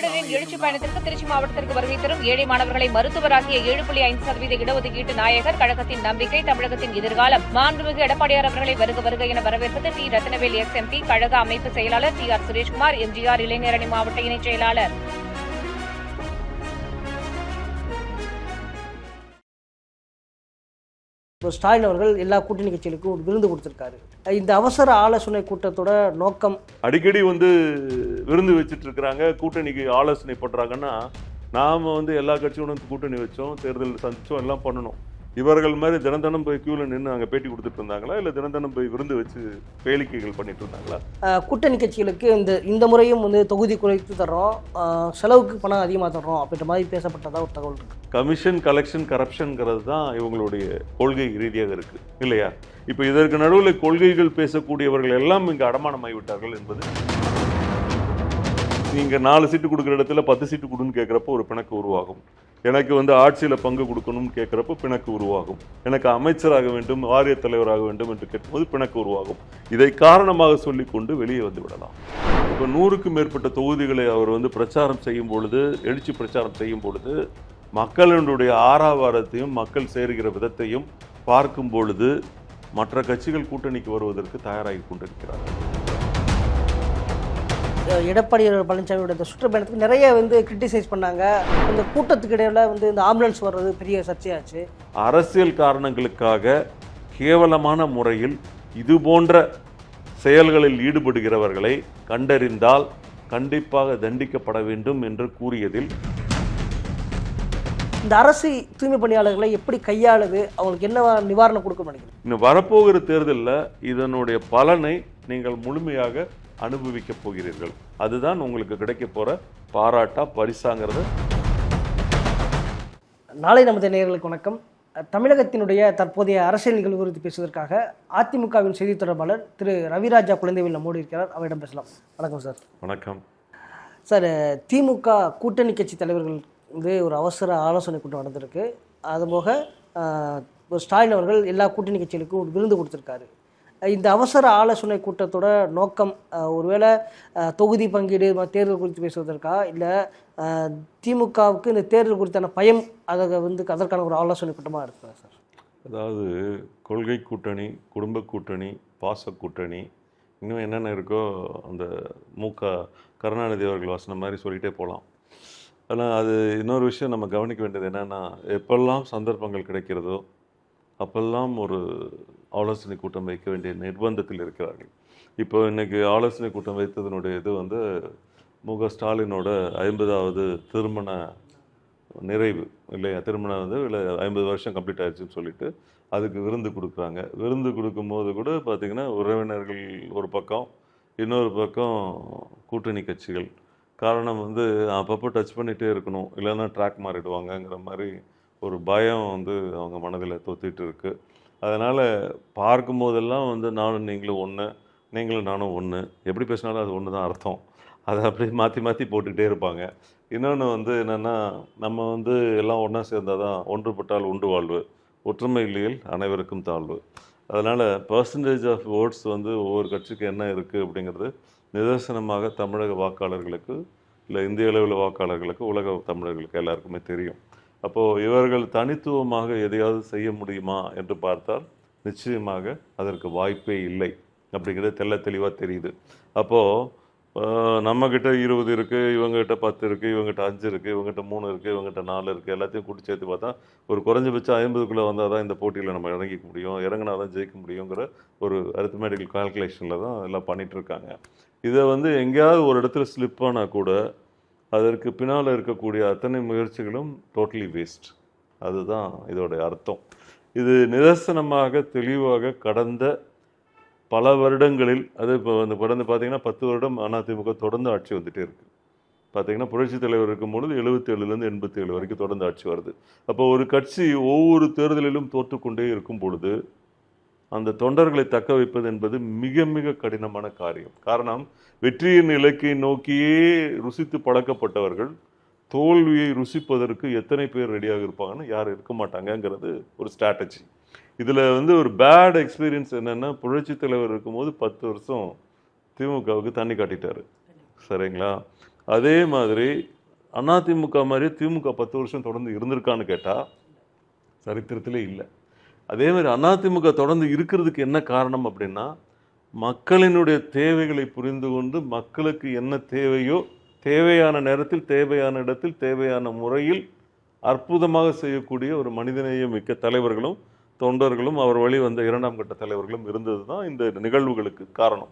திராவிடரின் எழுச்சி பயணத்திற்கு திருச்சி மாவட்டத்திற்கு வருகை தரும் ஏழை மாணவர்களை மருத்துவராகிய ஏழு புள்ளி ஐந்து சதவீத இடஒதுக்கீட்டு நாயகர் கழகத்தின் நம்பிக்கை தமிழகத்தின் எதிர்காலம். மாண்புமிகு எடப்பாடியார் அவர்களை வருக வருக என வரவேற்பது டி. ரத்னவேல் எஸ். எம்பி கழக அமைப்பு செயலாளர் டி. ஆர். சுரேஷ்குமார் எம்ஜிஆர் இளைஞரணி மாவட்ட இணைச் செயலாளர். இப்போ ஸ்டாலின் அவர்கள் எல்லா கூட்டணி கட்சிகளுக்கும் ஒரு விருந்து கொடுத்துருக்காரு. இந்த அவசர ஆலோசனை கூட்டத்தோட நோக்கம் அடிக்கடி வந்து விருந்து வச்சுட்டு இருக்கிறாங்க கூட்டணிக்கு ஆலோசனை பண்ணுறாங்கன்னா நாம் வந்து எல்லா கட்சியோடும் கூட்டணி வச்சோம் தேர்தல் சந்திச்சோம் எல்லாம் பண்ணணும். இவர்கள் மாதிரி தினம் தினம் போய் கியூல நின்று அங்கே பேட்டி கொடுத்துட்டு இருந்தாங்களா? இல்லை தினம் தினம் போய் விருந்து வச்சு கேளிக்கைகள் பண்ணிட்டு இருந்தாங்களா? கூட்டணி கட்சிகளுக்கு இந்த இந்த முறையும் வந்து தொகுதி குறைத்து தர்றோம். செலவுக்கு பணம் அதிகமாக தர்றோம் அப்படின்ற மாதிரி பேசப்பட்டதா ஒரு தகவல் இருக்கு. கமிஷன் கலெக்ஷன் கரப்ஷன்ங்கிறது தான் இவங்களுடைய கொள்கை ரீதியாக இருக்கு இல்லையா? இப்போ இதற்கு நடுவில் கொள்கைகள் பேசக்கூடியவர்கள் எல்லாம் இங்கே அடமானமாகி விட்டார்கள் என்பது நீங்கள் நாலு சீட்டு கொடுக்குற இடத்துல பத்து சீட்டு கொடுன்னு கேட்குறப்போ ஒரு பிணக்கு உருவாகும். எனக்கு வந்து ஆட்சியில் பங்கு கொடுக்கணும்னு கேட்குறப்போ பிணக்கு உருவாகும். எனக்கு அமைச்சராக வேண்டும் வாரிய தலைவராக வேண்டும் என்று கேட்கும்போது பிணக்கு உருவாகும். இதை காரணமாக சொல்லிக்கொண்டு வெளியே வந்து விடலாம். இப்போ நூறுக்கும் மேற்பட்ட தொகுதிகளை அவர் வந்து பிரச்சாரம் செய்யும் பொழுது எழுச்சி பிரச்சாரம் செய்யும் பொழுது மக்களினுடைய ஆறாவாரத்தையும் மக்கள் சேருகிற விதத்தையும் பார்க்கும் பொழுது மற்ற கட்சிகள் கூட்டணிக்கு வருவதற்கு தயாராகி கொண்டிருக்கிறார்கள். எடப்பாடி பழனிசாமியோட இந்த சுற்றுப்பயணத்துக்கு நிறைய வந்து கிரிட்டிசைஸ் பண்ணாங்க. இந்த கூட்டத்துக்கு இடையில வந்து இந்த ஆம்புலன்ஸ் வர்றது பெரிய சர்ச்சையாச்சு. அரசியல் காரணங்களுக்காக கேவலமான முறையில் இது போன்ற செயல்களில் ஈடுபடுகிறவர்களை கண்டறிந்தால் கண்டிப்பாக தண்டிக்கப்பட வேண்டும் என்று கூறியதில் இந்த அரசு தூய்மை பணியாளர்களை எப்படி கையாளுது? அவங்களுக்கு என்ன நிவாரணம் கொடுக்க நினைக்கிறேன் இன்னும் வரப்போகிற தேர்தலில் இதனுடைய பலனை நீங்கள் முழுமையாக அனுபவிக்கப் போகிறீர்கள். அதுதான் உங்களுக்கு கிடைக்க போற பாராட்டா பரிசாங்கிறத. நாளை நமது நேயர்களுக்கு வணக்கம். தமிழகத்தினுடைய தற்போதைய அரசியல் நிகழ்வு குறித்து பேசுவதற்காக அதிமுகவின் செய்தி தொடர்பாளர் திரு ரவிராஜா குழந்தைவில் நம்மோடு இருக்கிறார். அவரிடம் பேசலாம். வணக்கம் சார். வணக்கம். சார் திமுக கூட்டணி கட்சி தலைவர்கள் வந்து ஒரு அவசர ஆலோசனை கூட்டம் நடந்திருக்கு. அதுபோக ஸ்டாலின் அவர்கள் எல்லா கூட்டணி கட்சிகளுக்கும் ஒரு விருந்து கொடுத்துருக்காரு. இந்த அவசர ஆலோசனை கூட்டத்தோட நோக்கம் ஒருவேளை தொகுதி பங்கீடு தேர்தல் குறித்து பேசுவதற்கா? இல்லை திமுகவுக்கு இந்த தேர்தல் குறித்தான பயம் அதை வந்து அதற்கான ஒரு ஆலோசனை கூட்டமாக இருக்குதா சார்? அதாவது கொள்கை கூட்டணி குடும்ப கூட்டணி பாச கூட்டணி இன்னும் என்னென்ன இருக்கோ அந்த மூக்க கருணாநிதி அவர்கள் வாசனை மாதிரி சொல்லிகிட்டே போகலாம் ஆனால் அது இன்னொரு விஷயம் நம்ம கவனிக்க வேண்டியது என்னென்னா எப்பெல்லாம் சந்தர்ப்பங்கள் கிடைக்கிறதோ அப்பெல்லாம் ஒரு ஆலோசனை கூட்டம் வைக்க வேண்டிய நிர்பந்தத்தில் இருக்கிறார்கள். இப்போ இன்றைக்கி ஆலோசனை கூட்டம் வைத்ததனுடைய இது வந்து மு க ஸ்டாலினோட ஐம்பதாவது திருமண நிறைவு இல்லையா? திருமணம் வந்து இல்லை ஐம்பது வருஷம் கம்ப்ளீட் ஆயிடுச்சுன்னு சொல்லிட்டு அதுக்கு விருந்து கொடுக்குறாங்க. விருந்து கொடுக்கும்போது கூட பார்த்திங்கன்னா உறவினர்கள் ஒரு பக்கம் இன்னொரு பக்கம் கூட்டணி கட்சிகள். காரணம் வந்து அப்பப்போ டச் பண்ணிகிட்டே இருக்கணும். இல்லைன்னா ட்ராக் மாறிடுவாங்கங்கிற மாதிரி ஒரு பயம் வந்து அவங்க மனதில் தொத்திட்டு இருக்குது அதனால் பார்க்கும்போதெல்லாம் வந்து நானும் நீங்களும் ஒன்று நீங்களும் நானும் ஒன்று எப்படி பேசினாலும் அது ஒன்று தான் அர்த்தம். அதை அப்படியே மாற்றி மாற்றி போட்டுக்கிட்டே இருப்பாங்க. இன்னொன்று வந்து என்னென்னா நம்ம வந்து எல்லாம் ஒன்றா சேர்ந்தால் தான் ஒன்றுபட்டால் உண்டு வாழ்வு ஒற்றுமை இல்லையில் அனைவருக்கும் தாழ்வு. அதனால் பர்சன்டேஜ் ஆஃப் ஓட்ஸ் வந்து ஒவ்வொரு கட்சிக்கு என்ன இருக்குது அப்படிங்கிறது நிதர்சனமாக தமிழக வாக்காளர்களுக்கு இல்லை இந்திய அளவில் வாக்காளர்களுக்கு உலக தமிழர்களுக்கு எல்லாருக்குமே தெரியும். அப்போது இவர்கள் தனித்துவமாக எதையாவது செய்ய முடியுமா என்று பார்த்தால் நிச்சயமாக அதற்கு வாய்ப்பே இல்லை. அப்படிங்கிறது தெள்ள தெளிவாக தெரியுது. அப்போது நம்மக்கிட்ட இருபது இருக்குது இவங்ககிட்ட பத்து இருக்குது இவங்ககிட்ட அஞ்சு இருக்குது இவங்ககிட்ட மூணு இருக்குது இவங்ககிட்ட நாலு இருக்குது எல்லாத்தையும் கூட்டி சேர்த்து பார்த்தா ஒரு குறைஞ்சபட்சம் ஐம்பதுக்குள்ளே வந்தால் தான் இந்த போட்டியில் நம்ம இறங்கிக்க முடியும் இறங்கினா தான் ஜெயிக்க முடியுங்கிற ஒரு அரித்மேட்டிக்கல் கால்குலேஷனில் தான் எல்லாம் பண்ணிகிட்ருக்காங்க இருக்காங்க. இதை வந்து எங்கேயாவது ஒரு இடத்துல ஸ்லிப் ஆனால் கூட அதற்கு பின்னால் இருக்கக்கூடிய அத்தனை முயற்சிகளும் டோட்டலி வேஸ்ட் அதுதான் இதோட அர்த்தம். இது நிதர்சனமாக தெளிவாக கடந்த பல வருடங்களில் அது இப்போ வந்து கடந்து பார்த்தீங்கன்னா பத்து வருடம் அதிமுக தொடர்ந்து ஆட்சி வந்துகிட்டே இருக்குது பார்த்தீங்கன்னா புரட்சித் தலைவர் இருக்கும் பொழுது எழுபத்தேழுலேருந்து எண்பத்தி ஏழு வரைக்கும் தொடர்ந்து ஆட்சி வருது. அப்போ ஒரு கட்சி ஒவ்வொரு தேர்தலிலும் தோற்றுக்கொண்டே இருக்கும் பொழுது அந்த தொண்டர்களை தக்க வைப்பது என்பது மிக மிக கடினமான காரியம். காரணம் வெற்றியின் இலக்கை நோக்கியே ருசித்து பழக்கப்பட்டவர்கள் தோல்வியை ருசிப்பதற்கு எத்தனை பேர் ரெடியாக இருப்பாங்கன்னு யாரும் இருக்க மாட்டாங்கங்கிறது ஒரு ஸ்ட்ராட்டஜி இதில் வந்து ஒரு பேட் எக்ஸ்பீரியன்ஸ் என்னென்னா புரட்சி தலைவர் இருக்கும்போது பத்து வருஷம் திமுகவுக்கு தண்ணி காட்டிட்டார். சரிங்களா? அதே மாதிரி அதிமுக மாதிரி திமுக பத்து வருஷம் தொடர்ந்து இருந்திருக்கான்னு கேட்டால் சரித்திரத்திலே இல்லை. அதே மாதிரி அதிமுக தொடர்ந்து இருக்கிறதுக்கு என்ன காரணம் அப்படின்னா மக்களினுடைய தேவைகளை புரிந்து கொண்டு மக்களுக்கு என்ன தேவையோ தேவையான நேரத்தில் தேவையான இடத்தில் தேவையான முறையில் அற்புதமாக செய்யக்கூடிய ஒரு மனிதநேயம் மிக்க தலைவர்களும் தொண்டர்களும் அவர் வழி வந்த இரண்டாம் கட்ட தலைவர்களும் இருந்தது தான் இந்த நிகழ்வுகளுக்கு காரணம்.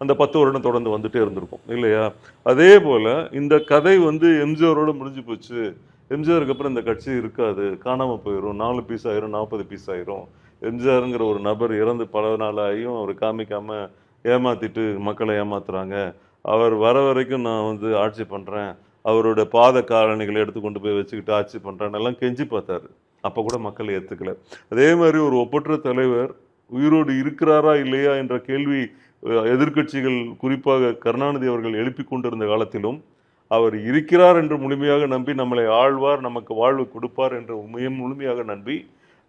அந்த பத்து வருடம் தொடர்ந்து வந்துட்டே இருந்திருக்கும் இல்லையா? அதே போல் இந்த கதை வந்து எம்ஜிஆரோடு முடிஞ்சு போச்சு. எம்ஜிஆருக்கு அப்புறம் இந்த கட்சி இருக்காது. காணாமல் போயிடும் நாலு பீஸ் ஆயிரும் நாற்பது பீஸ் ஆயிரும். எம்ஜிஆருங்கிற ஒரு நபர் இறந்து பல நாளாகியும் அவர் காமிக்காமல் ஏமாத்திட்டு மக்களை ஏமாத்துறாங்க. அவர் வர வரைக்கும் நான் வந்து ஆட்சி பண்ணுறேன் அவரோட பாத காரணிகளை எடுத்து கொண்டு போய் வச்சுக்கிட்டு ஆட்சி பண்ணுறேன்னு எல்லாம் கெஞ்சி பார்த்தாரு. அப்போ கூட மக்கள் ஏற்றுக்கல அதே மாதிரி ஒரு ஒப்பற்ற தலைவர் உயிரோடு இருக்கிறாரா இல்லையா என்ற கேள்வி எதிர்கட்சிகள் எதிர்க்கட்சிகள் குறிப்பாக கருணாநிதி அவர்கள் எழுப்பிக் கொண்டிருந்த காலத்திலும் அவர் இருக்கிறார் என்று முழுமையாக நம்பி நம்மளை ஆழ்வார் நமக்கு வாழ்வு கொடுப்பார் என்று முழுமையாக நம்பி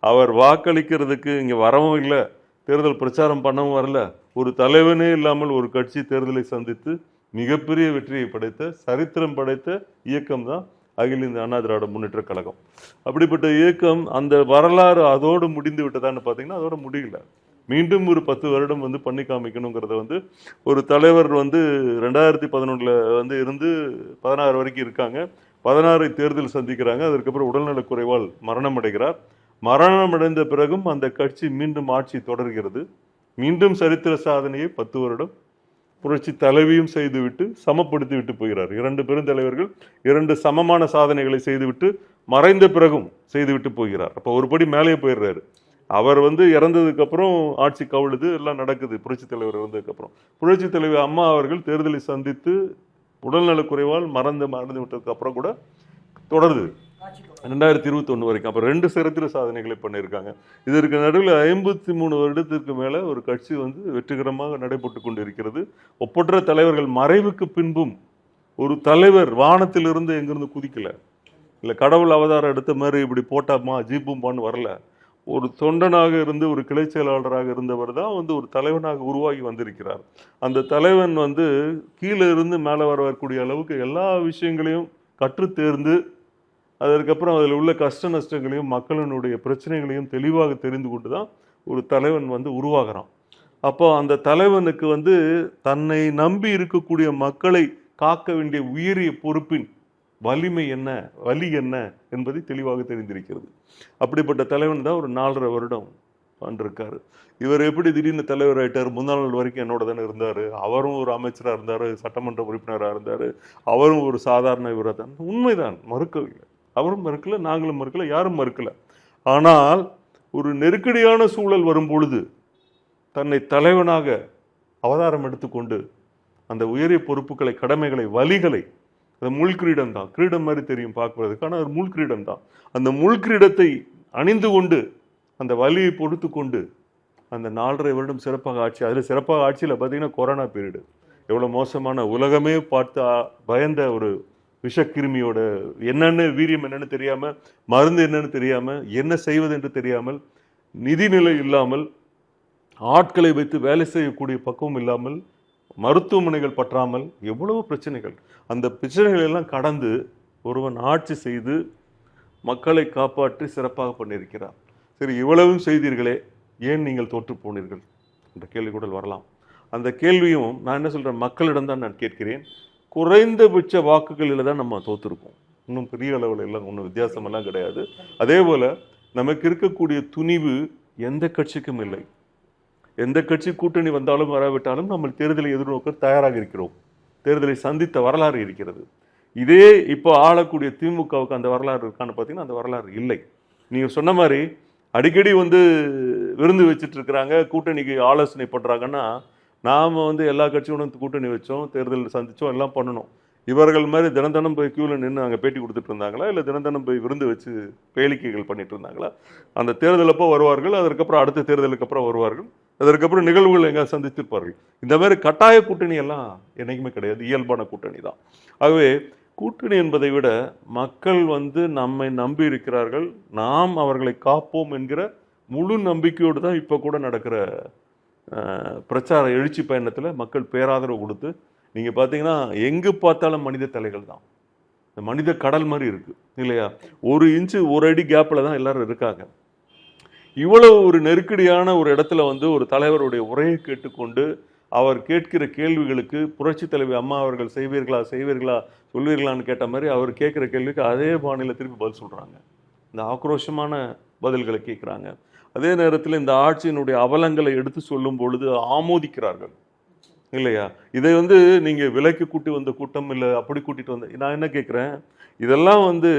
அவர் வாக்களிக்கிறதுக்கு இங்கே வரவும் இல்லை தேர்தல் பிரச்சாரம் பண்ணவும் வரல. ஒரு தலைவனே இல்லாமல் ஒரு கட்சி தேர்தலை சந்தித்து மிகப்பெரிய வெற்றியை படைத்த சரித்திரம் படைத்த இயக்கம் தான் அகில இந்திய அண்ணா திராவிட முன்னேற்ற கழகம். அப்படிப்பட்ட இயக்கம் அந்த வரலாறு அதோடு முடிந்து விட்டதான்னு பார்த்தீங்கன்னா அதோட முடியல. மீண்டும் ஒரு பத்து வருடம் வந்து பண்ணி காமிக்கணுங்கிறத வந்து ஒரு தலைவர் வந்து ரெண்டாயிரத்தி பதினொன்றில் வந்து இருந்து பதினாறு வரைக்கும் இருக்காங்க. பதினாறை தேர்தல் சந்திக்கிறாங்க. அதற்கப்புறம் உடல்நலக் குறைவால் மரணம் அடைகிறார் மரணம் அடைந்த பிறகும் அந்த கட்சி மீண்டும் ஆட்சி தொடர்கிறது. மீண்டும் சரித்திர சாதனையை பத்து வருடம் புரட்சி தலைவியும் செய்துவிட்டு சமப்படுத்தி விட்டு போகிறார். இரண்டு பெருந்தலைவர்கள் இரண்டு சமமான சாதனைகளை செய்துவிட்டு மறைந்த பிறகும் செய்துவிட்டு போகிறார். அப்போ ஒரு படி மேலே போயிடுறாரு. அவர் வந்து இறந்ததுக்கப்புறம் ஆட்சி கவிழுது எல்லாம் நடக்குது. புரட்சித் தலைவர் இறந்ததுக்கு புரட்சி தலைவர் அம்மா அவர்கள் தேர்தலை சந்தித்து உடல்நலக் குறைவால் மறந்து மறந்து விட்டதுக்கு அப்புறம் கூட தொடருது. ரெண்டாயிரத்தி இருபத்தொன்று வரைக்கும். அப்போ ரெண்டு சிறத்திர சாதனைகளை பண்ணியிருக்காங்க. இதற்கு நடுவில் ஐம்பத்தி மூணு வருடத்திற்கு மேலே ஒரு கட்சி வந்து வெற்றிகரமாக நடைபெற்று கொண்டு இருக்கிறது ஒப்பற்ற தலைவர்கள் மறைவுக்கு பின்பும் ஒரு தலைவர் வானத்திலிருந்து எங்கிருந்து குதிக்கலை? இல்லை கடவுள் அவதாரம் எடுத்த மாதிரி இப்படி போட்டாமா? ஜீப்பும்பான்னு வரல. ஒரு தொண்டனாக இருந்து ஒரு கிளை செயலாளராக இருந்தவர் தான் வந்து ஒரு தலைவனாக உருவாகி வந்திருக்கிறார். அந்த தலைவன் வந்து கீழே இருந்து மேலே வர வரக்கூடிய அளவுக்கு எல்லா விஷயங்களையும் கற்றுத்தேர்ந்து அதற்கப்புறம் அதில் உள்ள கஷ்ட நஷ்டங்களையும் மக்களினுடைய பிரச்சனைகளையும் தெளிவாக தெரிந்து கொண்டு தான் ஒரு தலைவன் வந்து உருவாகிறான். அப்போ அந்த தலைவனுக்கு வந்து தன்னை நம்பி இருக்கக்கூடிய மக்களை காக்க வேண்டிய உயரிய பொறுப்பின் வலிமை என்ன? வலி என்ன? என்பதை தெளிவாக தெரிந்திருக்கிறது. அப்படிப்பட்ட தலைவன் தான் ஒரு நாலரை வருடம் பண்ணிருக்காரு இவர் எப்படி திடீர்னு தலைவர் ஆயிட்டார்? முன்னாள் நாள் வரைக்கும் என்னோட தானே இருந்தார். அவரும் ஒரு அமைச்சராக இருந்தார் சட்டமன்ற உறுப்பினராக இருந்தார். அவரும் ஒரு சாதாரண இவராக தான். உண்மைதான். மறுக்கவில்லை. அவரும் மறுக்கல நாங்களும் மறுக்கல யாரும் மறுக்கல. ஆனால் ஒரு நெருக்கடியான சூழல் வரும் பொழுது தன்னை தலைவனாக அவதாரம் எடுத்துக்கொண்டு அந்த உயரிய பொறுப்புகளை கடமைகளை வலிகளை அது முள் கிரீடம் தான் கிரீடம் மாதிரி தெரியும் பார்க்கறதுக்கு ஆனால் அது முள் கிரீடம் தான் அந்த முள் கிரீடத்தை அணிந்து கொண்டு அந்த வலியை பொடுத்து கொண்டு அந்த நாலரை வருடம் சிறப்பாக ஆட்சி அதில் சிறப்பாக ஆட்சியில் பார்த்தீங்கன்னா கொரோனா பீரியடு. எவ்வளோ மோசமான உலகமே பார்த்து பயந்த ஒரு விஷக்கிருமியோட என்னென்ன வீரியம் என்னன்னு தெரியாமல் மருந்து என்னன்னு தெரியாமல் என்ன செய்வது என்று தெரியாமல் நிதிநிலை இல்லாமல் ஆட்களை வைத்து வேலை செய்யக்கூடிய பக்குவம் இல்லாமல் மருத்துவமனைகள் பற்றாமல் எவ்வளவு பிரச்சனைகள். அந்த பிரச்சனைகள் எல்லாம் கடந்து ஒருவன் ஆட்சி செய்து மக்களை காப்பாற்றி சிறப்பாக பண்ணியிருக்கிறார். சரி இவ்வளவும் செய்தீர்களே ஏன் நீங்கள் தோற்று போனீர்கள்? என்ற கேள்வி கூட வரலாம். அந்த கேள்வியும் நான் என்ன சொல்கிறேன் மக்களிடம் தான் நான் கேட்கிறேன். குறைந்தபட்ச வாக்குகளில் தான் நம்ம தோற்றுருக்கோம் இன்னும் பெரிய அளவில் எல்லாம் ஒன்றும் வித்தியாசமெல்லாம் கிடையாது. அதே போல் நமக்கு இருக்கக்கூடிய துணிவு எந்த கட்சிக்கும் இல்லை. எந்த கட்சி கூட்டணி வந்தாலும் வராவிட்டாலும் நம்ம தேர்தலை எதிர்நோக்க தயாராக இருக்கிறோம். தேர்தலை சந்தித்த வரலாறு இருக்கிறது. இதே இப்போ ஆளக்கூடிய திமுகவுக்கு அந்த வரலாறு இருக்கான்னு பார்த்தீங்கன்னா அந்த வரலாறு இல்லை. நீங்கள் சொன்ன மாதிரி அடிக்கடி வந்து விருந்து வச்சுட்டு இருக்கிறாங்க கூட்டணிக்கு ஆலோசனை பண்ணுறாங்கன்னா நாம் வந்து எல்லா கட்சியோடும் கூட்டணி வச்சோம் தேர்தல் சந்தித்தோம் எல்லாம் பண்ணணும். இவர்கள் மாதிரி தினம் தினம் போய் கியூவில் நின்று அங்கே பேட்டி கொடுத்துட்டு இருந்தாங்களா? இல்லை தினம் தினம் போய் விருந்து வச்சு பேளிக்கைகள் பண்ணிட்டு இருந்தாங்களா? அந்த தேர்தல் அப்போ வருவார்கள் அதற்கப்புறம் அடுத்த தேர்தலுக்கு அப்புறம் வருவார்கள். அதற்கப்புறம் நிகழ்வுகள் எங்கே சந்தித்திருப்பார்கள். இந்த மாதிரி கட்டாய கூட்டணி எல்லாம் என்றைக்குமே கிடையாது. இயல்பான கூட்டணி தான். ஆகவே கூட்டணி என்பதை விட மக்கள் வந்து நம்மை நம்பி இருக்கிறார்கள். நாம் அவர்களை காப்போம் என்கிற முழு நம்பிக்கையோடு தான் இப்போ கூட நடக்கிற பிரச்சார எழுச்சி பயணத்தில் மக்கள் பேராதரவு கொடுத்து நீங்கள் பார்த்தீங்கன்னா எங்கே பார்த்தாலும் மனித தலைகள் தான். இந்த மனித கடல் மாதிரி இருக்குது இல்லையா? ஒரு இன்ச்சு ஒரு அடி கேப்பில் தான் எல்லாரும் இருக்காங்க. இவ்வளவு ஒரு நெருக்கடியான ஒரு இடத்துல வந்து ஒரு தலைவருடைய உரையை கேட்டுக்கொண்டு அவர் கேட்கிற கேள்விகளுக்கு புரட்சி தலைவி அம்மா அவர்கள் செய்வீர்களா செய்வீர்களா சொல்வீர்களான்னு கேட்ட மாதிரி அவர் கேட்குற கேள்விக்கு அதே பாணியில் திருப்பி பதில் சொல்கிறாங்க இந்த ஆக்ரோஷமான பதில்களை கேட்குறாங்க. அதே நேரத்தில் இந்த ஆட்சியினுடைய அவலங்களை எடுத்து சொல்லும் பொழுது ஆமோதிக்கிறார்கள். இல்லையா? இதை வந்து நீங்கள் விலைக்கு கூட்டி வந்த கூட்டம் இல்லை அப்படி கூட்டிகிட்டு வந்த நான் என்ன கேட்குறேன்? இதெல்லாம் வந்து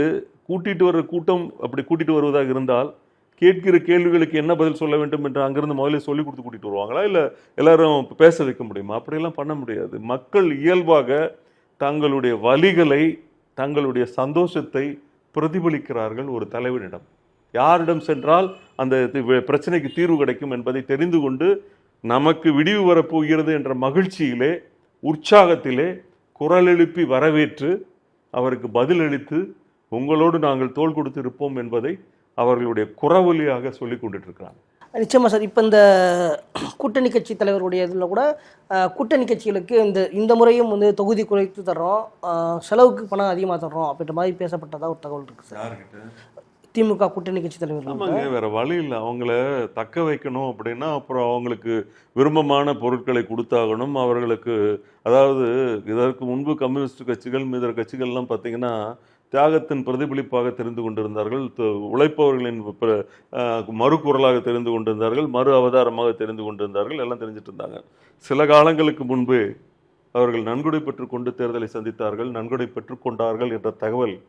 கூட்டிட்டு வர்ற கூட்டம் அப்படி கூட்டிகிட்டு வருவதாக இருந்தால் கேட்கிற கேள்விகளுக்கு என்ன பதில் சொல்ல வேண்டும் என்று அங்கிருந்து முதல்ல சொல்லி கொடுத்து கூட்டிட்டு வருவாங்களா? இல்லை எல்லாரும் பேச வைக்க முடியுமா? அப்படியெல்லாம் பண்ண முடியாது. மக்கள் இயல்பாக தங்களுடைய வழிகளை தங்களுடைய சந்தோஷத்தை பிரதிபலிக்கிறார்கள் ஒரு தலைவனிடம். யாரிடம் சென்றால் அந்த தி- பிரச்சனைக்கு தீர்வு கிடைக்கும் என்பதை தெரிந்து கொண்டு நமக்கு விடிவு வரப்போகிறது என்ற மகிழ்ச்சியிலே உற்சாகத்திலே குரல் எழுப்பி வரவேற்று அவருக்கு பதிலளித்து உங்களோடு நாங்கள் தோள் கொடுத்து இருப்போம் என்பதை அவர்களுடைய குறவொலியாக சொல்லி கொண்டுட்டு இருக்கிறாங்க நிச்சயமா சார். இப்போ இந்த கூட்டணி கட்சி தலைவருடைய இதில் கூட கூட்டணி கட்சிகளுக்கு இந்த இந்த முறையும் வந்து தொகுதி குறைத்து தர்றோம். செலவுக்கு பணம் அதிகமாக தர்றோம் அப்படின்ற மாதிரி பேசப்பட்டதா ஒரு தகவல் இருக்கு சார். திமுக கூட்டணி கட்சி தலைவர்கள் ஆமாங்க வேற வழி இல்லை. அவங்கள தக்க வைக்கணும் அப்படின்னா அப்புறம் அவங்களுக்கு விருப்பமான பொருட்களை கொடுத்தாகணும். அவர்களுக்கு அதாவது இதற்கு முன்பு கம்யூனிஸ்ட் கட்சிகள் இதர கட்சிகள்லாம் பார்த்தீங்கன்னா தியாகத்தின் பிரதிபலிப்பாக தெரிந்து கொண்டிருந்தார்கள். உழைப்பவர்களின் பிர- தெரிந்து கொண்டிருந்தார்கள். மறு அவதாரமாக தெரிந்து கொண்டிருந்தார்கள். எல்லாம் தெரிஞ்சிட்டு இருந்தாங்க. சில காலங்களுக்கு முன்பு அவர்கள் நன்கொடை பெற்றுக்கொண்டு தேர்தலை சந்தித்தார்கள். நன்கொடை பெற்றுக்கொண்டார்கள் என்ற தகவல்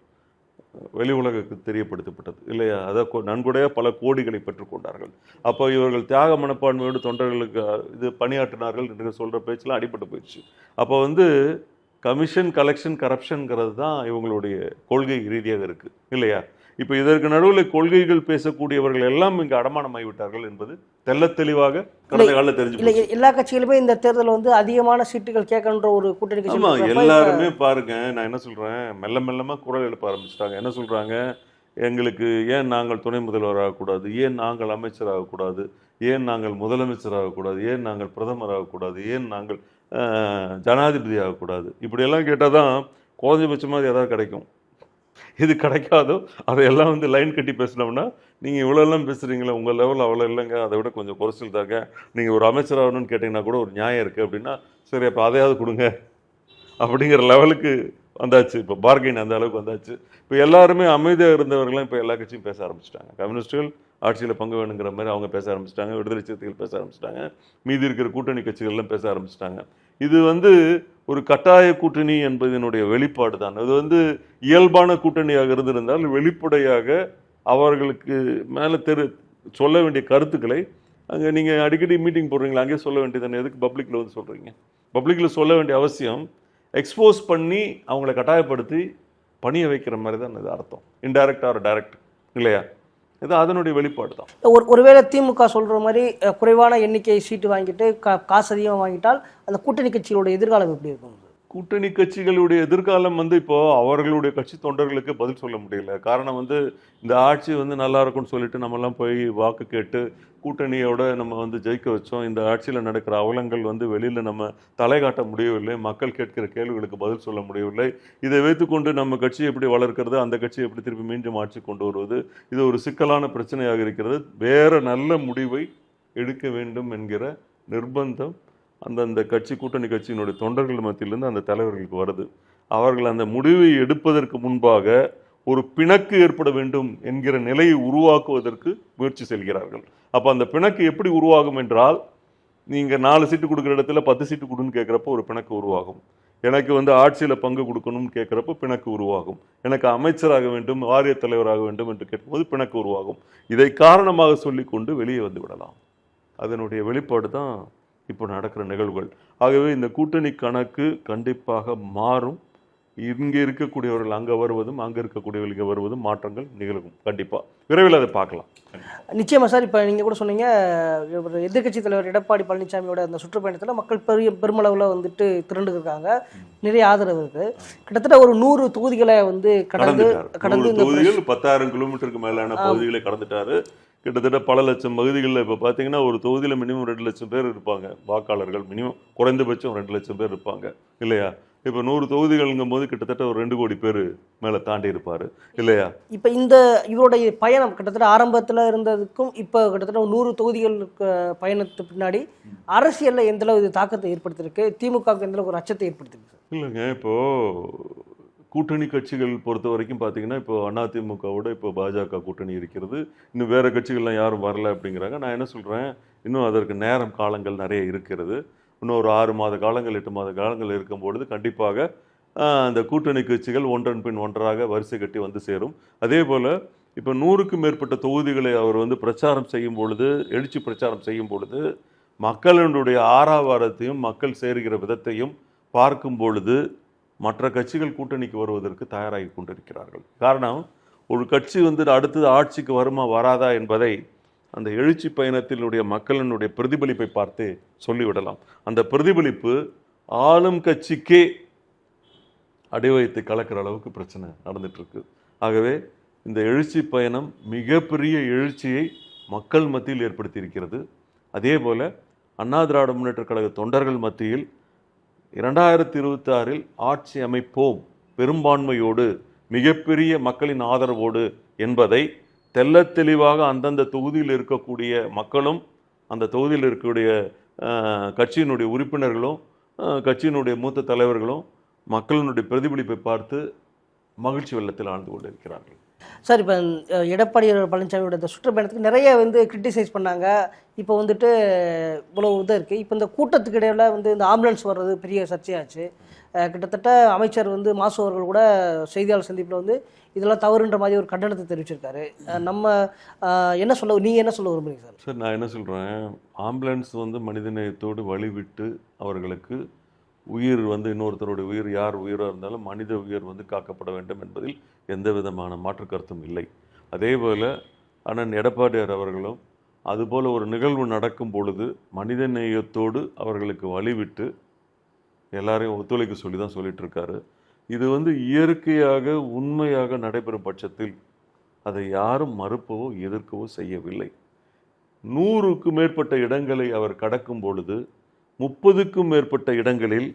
வெளி உலகுக்கு தெரியப்படுத்தப்பட்டது. இல்லையா? அதை கொ- நன்கொடையா பல கோடிகளை பெற்றுக்கொண்டார்கள் அப்போ இவர்கள் தியாக மனப்பான்மையோடு தொண்டர்களுக்கு இது பணியாற்றினார்கள் என்று சொல்கிற பேச்செல்லாம் அடிபட்டு போயிடுச்சு. அப்போ வந்து கமிஷன் கலெக்ஷன் கரப்ஷன்ங்கிறது தான் இவங்களுடைய கொள்கை ரீதியாக இருக்கு. இல்லையா? இப்போ இதற்கு நடுவில் கொள்கைகள் பேசக்கூடியவர்கள் எல்லாம் இங்கு அடமானமாகி விட்டார்கள் என்பது தெள்ளத் தெளிவாக கடந்த காலம் தெரிஞ்சு இல்லை. எல்லா கட்சிகளுமே இந்த தேர்தலில் வந்து அதிகமான சீட்டுகள் கேட்கணுன்ற ஒரு கூட்டணி கட்சி ஆமா இருக்கிறப்ப எல்லாருமே பாருங்க நான் என்ன சொல்றேன் மெல்ல மெல்லமா குரல் எழுப்ப ஆரம்பிச்சிட்டாங்க. என்ன சொல்றாங்க? எங்களுக்கு ஏன் நாங்கள் துணை முதல்வர் ஆகக்கூடாது ஏன் நாங்கள் அமைச்சர் ஆகக்கூடாது ஏன் நாங்கள் முதலமைச்சர் ஆகக்கூடாது ஏன் நாங்கள் பிரதமர் ஆகக்கூடாது ஏன் நாங்கள் ஜனாதிபதி ஆகக்கூடாது இப்படியெல்லாம் கேட்டால் தான் குறைஞ்சபட்சமாக எதாவது கிடைக்கும். இது கிடைக்காதோ அதையெல்லாம் வந்து லைன் கட்டி பேசினோம்னா நீங்கள் இவ்வளோலாம் பேசுகிறீங்களே உங்கள் லெவலில் அவ்வளோ இல்லைங்க அதை விட கொஞ்சம் குறைச்சல் தாங்க நீங்கள் ஒரு அமைச்சர் ஆகணும்னு கேட்டிங்கன்னா கூட ஒரு நியாயம் இருக்குது அப்படின்னா சரி அப்போ அதையாவது கொடுங்க. அப்படிங்கிற லெவலுக்கு வந்தாச்சு. இப்போ பார்கெயின் அந்த அளவுக்கு வந்தாச்சு. இப்போ எல்லாருமே அமைதியாக இருந்தவர்களாம் இப்போ எல்லா கட்சியும் பேச ஆரம்பிச்சிட்டாங்க. கம்யூனிஸ்டுகள் ஆட்சியில் பங்கு வேணுங்கிற மாதிரி அவங்க பேச ஆரம்பிச்சிட்டாங்க. விடுதலை சிறுத்தைகள் பேச ஆரம்பிச்சிட்டாங்க. மீதி இருக்கிற கூட்டணி கட்சிகள்லாம் பேச ஆரம்பிச்சிட்டாங்க. இது வந்து ஒரு கட்டாய கூட்டணி என்பதனுடைய வெளிப்பாடு தான் இது வந்து இயல்பான கூட்டணியாக இருந்திருந்தால் வெளிப்படையாக அவர்களுக்கு மேலே தெரு சொல்ல வேண்டிய கருத்துக்களை அங்கே நீங்கள் அடிக்கடி மீட்டிங் போடுறீங்களா? அங்கேயே சொல்ல வேண்டியது எதுக்கு பப்ளிக்கில் வந்து சொல்கிறீங்க பப்ளிக்கில் சொல்ல வேண்டிய அவசியம் எக்ஸ்போஸ் பண்ணி அவங்கள கட்டாயப்படுத்தி பணிய வைக்கிற மாதிரி தான் இது அர்த்தம். இன்டைரக்டாக ஆர் டைரக்ட் இல்லையா? இது அதனுடைய வெளிப்பாடு தான் ஒரு ஒருவேளை திமுக சொல்கிற மாதிரி குறைவான எண்ணிக்கை சீட்டு வாங்கிட்டு கா காசு அதிகமாக வாங்கிட்டால் அந்த கூட்டணி கட்சிகளோட எதிர்காலம் எப்படி இருக்கும்? கூட்டணி கட்சிகளுடைய எதிர்காலம் வந்து இப்போ அவர்களுடைய கட்சி தொண்டர்களுக்கு பதில் சொல்ல முடியல. காரணம் வந்து இந்த ஆட்சி வந்து நல்லா இருக்கும்னு சொல்லிட்டு நம்மலாம் போய் வாக்கு கேட்டு கூட்டணியோட நம்ம வந்து ஜெயிக்க வச்சோம். இந்த ஆட்சியில் நடக்கிற அவலங்கள் வந்து வெளியில் நம்ம தலை காட்ட முடியவில்லை. மக்கள் கேட்கிற கேள்விகளுக்கு பதில் சொல்ல முடியவில்லை. இதை வைத்துக்கொண்டு நம்ம கட்சி எப்படி வளர்க்கிறது அந்த கட்சியை எப்படி திருப்பி மீண்டும் ஆட்சி கொண்டு வருவது இது ஒரு சிக்கலான பிரச்சனையாக இருக்கிறது. வேற நல்ல முடிவை எடுக்க வேண்டும் என்கிற நிர்பந்தம் அந்தந்த கட்சி கூட்டணி கட்சியினுடைய தொண்டர்கள் மத்தியிலிருந்து அந்த தலைவர்களுக்கு வருது. அவர்கள் அந்த முடிவை எடுப்பதற்கு முன்பாக ஒரு பிணக்கு ஏற்பட வேண்டும் என்கிற நிலையை உருவாக்குவதற்கு முயற்சி செல்கிறார்கள். அப்போ அந்த பிணக்கு எப்படி உருவாகும் என்றால் நீங்கள் நாலு சீட்டு கொடுக்குற இடத்துல பத்து சீட்டு கொடுன்னு கேட்குறப்போ ஒரு பிணக்கு உருவாகும். எனக்கு வந்து ஆட்சியில் பங்கு கொடுக்கணும்னு கேட்குறப்போ பிணக்கு உருவாகும். எனக்கு அமைச்சராக வேண்டும் வாரிய தலைவராக வேண்டும் என்று கேட்கும்போது பிணக்கு உருவாகும். இதை காரணமாக சொல்லிக்கொண்டு வெளியே வந்து விடலாம். அதனுடைய வெளிப்பாடு தான் இப்போ நடக்கிற நிகழ்வுகள். ஆகவே இந்த கூட்டணி கணக்கு கண்டிப்பாக மாறும். இங்கே இருக்கக்கூடியவர்கள் அங்கே வருவதும் அங்கே இருக்கக்கூடியவர்கள் இங்கே வருவதும் மாற்றங்கள் நிகழும். கண்டிப்பாக விரைவில் அதை பார்க்கலாம். நிச்சயமா சார் இப்போ நீங்கள் கூட சொன்னீங்க எதிர்க்கட்சி தலைவர் எடப்பாடி பழனிசாமியோட அந்த சுற்றுப்பயணத்தில் மக்கள் பெரிய பெருமளவில் வந்துட்டு திரண்டுருக்காங்க நிறைய ஆதரவு இருக்கு. கிட்டத்தட்ட ஒரு நூறு தொகுதிகளை வந்து கடந்து கடந்து தொகுதிகள் பத்தாயிரம் கிலோமீட்டருக்கு மேலான பகுதிகளை கடந்துட்டாரு. கிட்டத்தட்ட பல லட்சம் பகுதிகளில் இப்போ பார்த்தீங்கன்னா ஒரு தொகுதியில் மினிமம் ரெண்டு லட்சம் பேர் இருப்பாங்க. வாக்காளர்கள் மினிமம் குறைந்தபட்சம் ரெண்டு லட்சம் பேர் இருப்பாங்க. இல்லையா? இப்போ நூறு தொகுதிகள்ங்கும் போது கிட்டத்தட்ட ஒரு ரெண்டு கோடி பேர் மேலே தாண்டி இருப்பாரு. இல்லையா? இப்போ இந்த இவருடைய பயணம் கிட்டத்தட்ட ஆரம்பத்தில் இருந்ததுக்கும் இப்போ கிட்டத்தட்ட ஒரு நூறு தொகுதிகளுக்கு பயணத்து பின்னாடி அரசியலில் எந்த அளவு இது தாக்கத்தை ஏற்படுத்தியிருக்கு? திமுகவுக்கு எந்த அளவுக்கு ஒரு அச்சத்தை ஏற்படுத்தியிருக்கு இல்லைங்க இப்போ கூட்டணி கட்சிகள் பொறுத்த வரைக்கும் பார்த்தீங்கன்னா இப்போ அதிமுகவோட இப்போ பாஜக கூட்டணி இருக்கிறது. இன்னும் வேறு கட்சிகள்லாம் யாரும் வரல அப்படிங்கிறாங்க. நான் என்ன சொல்கிறேன் இன்னும் அதற்கு நேரம் காலங்கள் நிறைய இருக்கிறது. இன்னும் ஒரு ஆறு மாத காலங்கள் எட்டு மாத காலங்கள் இருக்கும் பொழுது கண்டிப்பாக அந்த கூட்டணி கட்சிகள் ஒன்றன் பின் ஒன்றாக வரிசை கட்டி வந்து சேரும். அதே போல் இப்போ நூறுக்கும் மேற்பட்ட தொகுதிகளை அவர் வந்து பிரச்சாரம் செய்யும் பொழுது எழுச்சி பிரச்சாரம் செய்யும் பொழுது மக்களினுடைய ஆறாவாரத்தையும் மக்கள் சேருகிற விதத்தையும் பார்க்கும் பொழுது மற்ற கட்சிகள் கூட்டணிக்கு வருவதற்கு தயாராகி கொண்டிருக்கிறார்கள். காரணம் ஒரு கட்சி வந்து அடுத்தது ஆட்சிக்கு வருமா வராதா என்பதை அந்த எழுச்சி பயணத்தினுடைய மக்களினுடைய பிரதிபலிப்பை பார்த்து சொல்லிவிடலாம். அந்த பிரதிபலிப்பு ஆளும் கட்சிக்கே அடிவயத்தை கலக்கிற அளவுக்கு பிரச்சனை நடந்துகிட்ருக்கு ஆகவே இந்த எழுச்சி பயணம் மிகப்பெரிய எழுச்சியை மக்கள் மத்தியில் ஏற்படுத்தியிருக்கிறது. அதே போல் அண்ணா திராவிட முன்னேற்ற கழக தொண்டர்கள் மத்தியில் இரண்டாயிரத்தி இருபத்தி ஆறில் ஆட்சி அமைப்போம் பெரும்பான்மையோடு மிகப்பெரிய மக்களின் ஆதரவோடு என்பதை தெள்ளத் தெளிவாக அந்தந்த தொகுதியில் இருக்கக்கூடிய மக்களும் அந்த தொகுதியில் இருக்கக்கூடிய கட்சியினுடைய உறுப்பினர்களும் கட்சியினுடைய மூத்த தலைவர்களும் மக்களினுடைய பிரதிபலிப்பை பார்த்து மகிழ்ச்சி வெள்ளத்தில் ஆழ்ந்து கொண்டிருக்கிறார்கள். சார் இப்போ எடப்பாடி பழனிசாமியோட இந்த சுற்றுப்பயணத்துக்கு நிறைய வந்து கிரிட்டிசைஸ் பண்ணாங்க. இப்போ வந்துட்டு இவ்வளோ இதாக இருக்குது இப்போ இந்த கூட்டத்துக்கு இடையில வந்து இந்த ஆம்புலன்ஸ் வர்றது பெரிய சர்ச்சையாச்சு. கிட்டத்தட்ட அமைச்சர் வந்து மாசு அவர்கள் கூட செய்தியாளர் சந்திப்பில் வந்து இதெல்லாம் தவறுன்ற மாதிரி ஒரு கண்டனத்தை தெரிவிச்சிருக்காரு. நம்ம என்ன சொல்ல நீங்கள் என்ன சொல்ல விரும்புறீங்க சார்? சார் நான் என்ன சொல்கிறேன் ஆம்புலன்ஸ் வந்து மனிதநேயத்தோடு வழிவிட்டு அவர்களுக்கு உயிர் வந்து இன்னொருத்தருடைய உயிர் யார் உயிராக இருந்தாலும் மனித உயிர் வந்து காக்கப்பட வேண்டும் என்பதில் எந்த விதமான மாற்று கருத்தும் இல்லை. அதே போல் அண்ணன் எடப்பாடியார் அவர்களும் அதுபோல் ஒரு நிகழ்வு நடக்கும் பொழுது மனித நேயத்தோடு அவர்களுக்கு வழிவிட்டு எல்லாரையும் ஒத்துழைக்க சொல்லி தான் சொல்லிட்டு இருக்காரு இது வந்து இயற்கையாக உண்மையாக நடைபெறும் பட்சத்தில் அதை யாரும் மறுப்பவோ எதிர்க்கவோ செய்யவில்லை. நூறுக்கு மேற்பட்ட இடங்களை அவர் கடக்கும் பொழுது முப்பதுக்கும் மேற்பட்ட இடங்களில்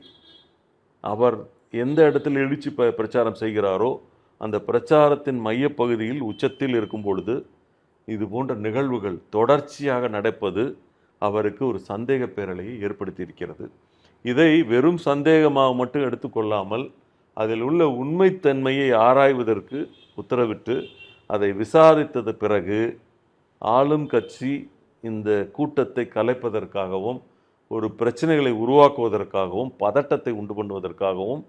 அவர் எந்த இடத்தில் எழுச்சி ப பிரச்சாரம் செய்கிறாரோ அந்த பிரச்சாரத்தின் மையப்பகுதியில் உச்சத்தில் இருக்கும் பொழுது இது போன்ற நிகழ்வுகள் தொடர்ச்சியாக நடப்பது அவருக்கு ஒரு சந்தேக பேரலையை ஏற்படுத்தியிருக்கிறது. இதை வெறும் சந்தேகமாக மட்டும் எடுத்துக்கொள்ளாமல் அதில் உள்ள உண்மைத்தன்மையை ஆராய்வதற்கு உத்தரவிட்டு அதை விசாரித்தது பிறகு ஆளும் கட்சி இந்த கூட்டத்தை கலைப்பதற்காகவும் ஒரு பிரச்சனைகளை உருவாக்குவதற்காகவும் பதட்டத்தை உண்டு பண்ணுவதற்காகவும்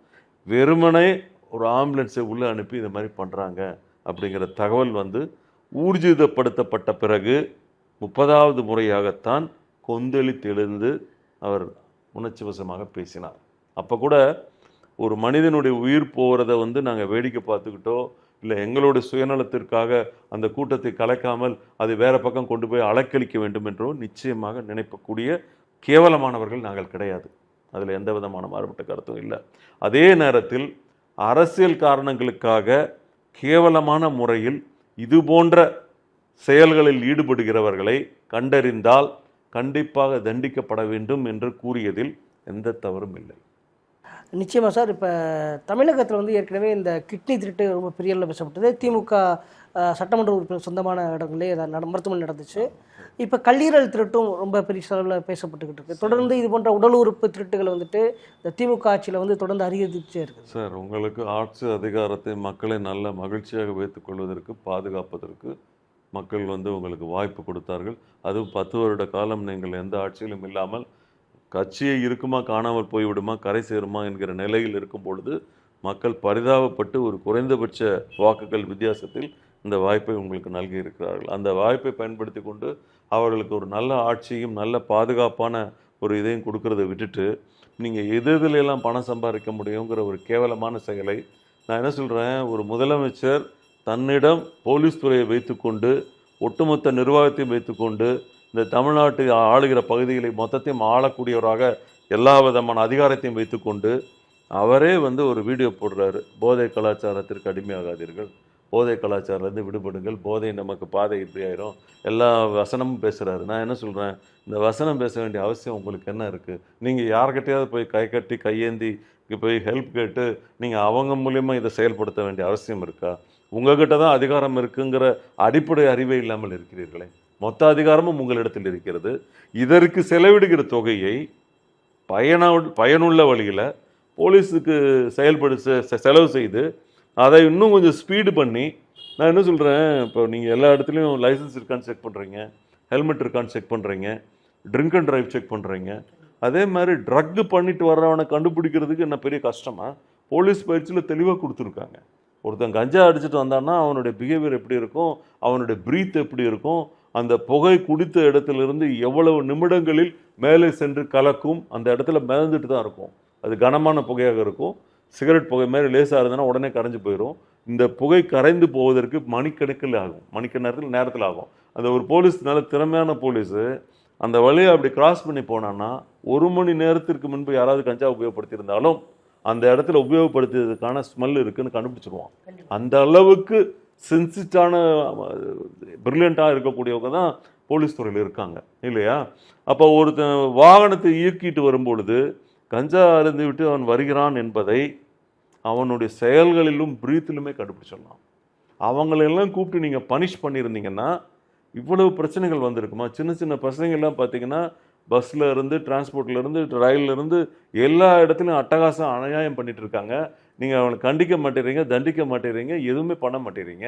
வெறுமனே ஒரு ஆம்புலன்ஸை உள்ளே அனுப்பி இந்த மாதிரி பண்ணுறாங்க அப்படிங்கிற தகவல் வந்து ஊர்ஜிதப்படுத்தப்பட்ட பிறகு முப்பதாவது முறையாகத்தான் கொந்தளித்தெழுந்து அவர் உணர்ச்சிவசமாக பேசினார். அப்போ கூட ஒரு மனிதனுடைய உயிர் போகிறத வந்து நாங்கள் வேடிக்கை பார்த்துக்கிட்டோ இல்லை எங்களுடைய சுயநலத்திற்காக அந்த கூட்டத்தை கலைக்காமல் அது வேறு பக்கம் கொண்டு போய் அலக்களிக்க வேண்டும் என்றோ நிச்சயமாக நினைக்கக்கூடிய கேவலமானவர்கள் நாங்கள் கிடையாது. அதில் எந்த விதமான மாறுபட்ட கருத்தும் இல்லை. அதே நேரத்தில் அரசியல் காரணங்களுக்காக கேவலமான முறையில் இது போன்ற செயல்களில் ஈடுபடுகிறவர்களை கண்டறிந்தால் கண்டிப்பாக தண்டிக்கப்பட வேண்டும் என்று கூறியதில் எந்த தவறும் இல்லை. நிச்சயமாக சார். இப்போ தமிழகத்தில் வந்து ஏற்கனவே இந்த கிட்னி திருட்டு ரொம்ப பெரிய அளவில் பேசப்பட்டது. திமுக சட்டமன்ற உறுப்பினர் சொந்தமான இடங்களே நட மருத்துவமனை நடந்துச்சு. இப்போ கல்லீரல் திருட்டும் ரொம்ப பெரிய செலவில் பேசப்பட்டுக்கிட்டு இருக்கு. தொடர்ந்து இது போன்ற உடல் உறுப்பு திருட்டுகள் வந்துட்டு இந்த திமுக ஆட்சியில் வந்து தொடர்ந்து அதிகரிச்சே இருக்குது. சார் உங்களுக்கு ஆட்சி அதிகாரத்தை மக்களை நல்ல மகிழ்ச்சியாக வைத்துக் கொள்வதற்கு பாதுகாப்பதற்கு மக்கள் வந்து உங்களுக்கு வாய்ப்பு கொடுத்தார்கள். அதுவும் பத்து வருட காலம் நீங்கள் எந்த ஆட்சியிலும் இல்லாமல் கட்சியை இருக்குமா காணாமல் போய்விடுமா கரை சேருமா என்கிற நிலையில் இருக்கும் பொழுது மக்கள் பரிதாபப்பட்டு ஒரு குறைந்தபட்ச வாக்குகள் வித்தியாசத்தில் இந்த வாய்ப்பை உங்களுக்கு நல்கி இருக்கிறார்கள் அந்த வாய்ப்பை பயன்படுத்தி கொண்டு அவர்களுக்கு ஒரு நல்ல ஆட்சியும் நல்ல பாதுகாப்பான ஒரு இதையும் கொடுக்கறத விட்டுட்டு நீங்கள் எது எதுல பணம் சம்பாதிக்க முடியுங்கிற ஒரு கேவலமான செயலை நான் என்ன சொல்கிறேன் ஒரு முதலமைச்சர் தன்னிடம் போலீஸ் துறையை வைத்துக்கொண்டு ஒட்டுமொத்த நிர்வாகத்தையும் வைத்துக்கொண்டு இந்த தமிழ்நாட்டு ஆளுகிற பகுதிகளை மொத்தத்தையும் ஆளக்கூடியவராக எல்லா விதமான அதிகாரத்தையும் வைத்துக்கொண்டு அவரே வந்து ஒரு வீடியோ போடுறாரு. போதை கலாச்சாரத்திற்கு அடிமையாகாதீர்கள். போதை கலாச்சாரத்துலேருந்து விடுபடுங்கள். போதை நமக்கு பாதை இப்படி ஆயிரும் எல்லா வசனமும் பேசுகிறாரு நான் என்ன சொல்கிறேன் இந்த வசனம் பேச வேண்டிய அவசியம் உங்களுக்கு என்ன இருக்குது நீங்கள் யார்கிட்டையாவது போய் கை கட்டி கையேந்தி போய் ஹெல்ப் கேட்டு நீங்கள் அவங்க மூலியமா இதை செயல்படுத்த வேண்டிய அவசியம் இருக்கா? உங்ககிட்ட தான் அதிகாரம் இருக்குங்கிற அடிப்படை அறிவே இல்லாமல் இருக்கிறீர்களே. மொத்த அதிகாரமும் உங்களிடத்தில் இருக்கிறது. இதற்கு செலவிடுகிற தொகையை பயன பயனுள்ள வழியில் போலீஸுக்கு செயல்படு செ- செலவு செய்து அதை இன்னும் கொஞ்சம் ஸ்பீடு பண்ணி நான் என்ன சொல்கிறேன் இப்போ நீங்கள் எல்லா இடத்துலையும் லைசன்ஸ் இருக்கான்னு செக் பண்ணுறீங்க ஹெல்மெட் இருக்கான்னு செக் பண்ணுறீங்க ட்ரிங்க் அண்ட் ட்ரைவ் செக் பண்ணுறீங்க அதே மாதிரி ட்ரக் பண்ணிட்டு வர்றவனை கண்டுபிடிக்கிறதுக்கு என்ன பெரிய கஷ்டமாக போலீஸ் பயிற்சியில் தெளிவாக கொடுத்துருக்காங்க. ஒருத்தன் கஞ்சா அடிச்சுட்டு வந்தான்னா அவனுடைய பிஹேவியர் எப்படி இருக்கும்? அவனுடைய ப்ரீத் எப்படி இருக்கும்? அந்த புகை குடித்த இடத்துல இருந்து எவ்வளவு நிமிடங்களில் மேலே சென்று கலக்கும்? அந்த இடத்துல மிதந்துட்டு தான் இருக்கும். அது கனமான புகையாக இருக்கும். சிகரெட் புகை மாதிரி லேசாக இருந்ததுன்னா உடனே கரைஞ்சு போயிடும் இந்த புகை கரைந்து போவதற்கு மணிக்கணக்கில் ஆகும். மணிக்கணக்கில் நேரத்தில் ஆகும். அந்த ஒரு போலீஸ் நல்ல திறமையான போலீஸு அந்த வழியை அப்படி கிராஸ் பண்ணி போனான்னா ஒரு மணி நேரத்திற்கு முன்பு யாராவது கஞ்சா உபயோகப்படுத்தியிருந்தாலும் அந்த இடத்துல உபயோகப்படுத்தியதுக்கான ஸ்மெல் இருக்குன்னு கண்டுபிடிச்சிருவான். அந்த அளவுக்கு சென்சிட்டான பிரில்லியண்ட்டாக இருக்கக்கூடியவங்க தான் போலீஸ் துறையில் இருக்காங்க. இல்லையா? அப்போ ஒருத்தன் வாகனத்தை இயக்கிட்டு வரும்பொழுது கஞ்சா அருந்து விட்டு அவன் வருகிறான் என்பதை அவனுடைய செயல்களிலும் பிரீத்திலுமே கண்டுபிடிச்சிடலாம் அவங்களெல்லாம் கூப்பிட்டு நீங்கள் பனிஷ் பண்ணியிருந்தீங்கன்னா இவ்வளவு பிரச்சனைகள் வந்திருக்குமா? சின்ன சின்ன பசங்கள்லாம் பார்த்தீங்கன்னா பஸ்ஸில் இருந்து டிரான்ஸ்போர்ட்லேருந்து இருந்து ரயில்ல இருந்து எல்லா இடத்துலையும் அட்டகாசம் அநியாயம் பண்ணிகிட்டு இருக்காங்க. நீங்கள் அவனை கண்டிக்க மாட்டேறீங்க தண்டிக்க மாட்டேறீங்க எதுவுமே பண்ண மாட்டேறீங்க.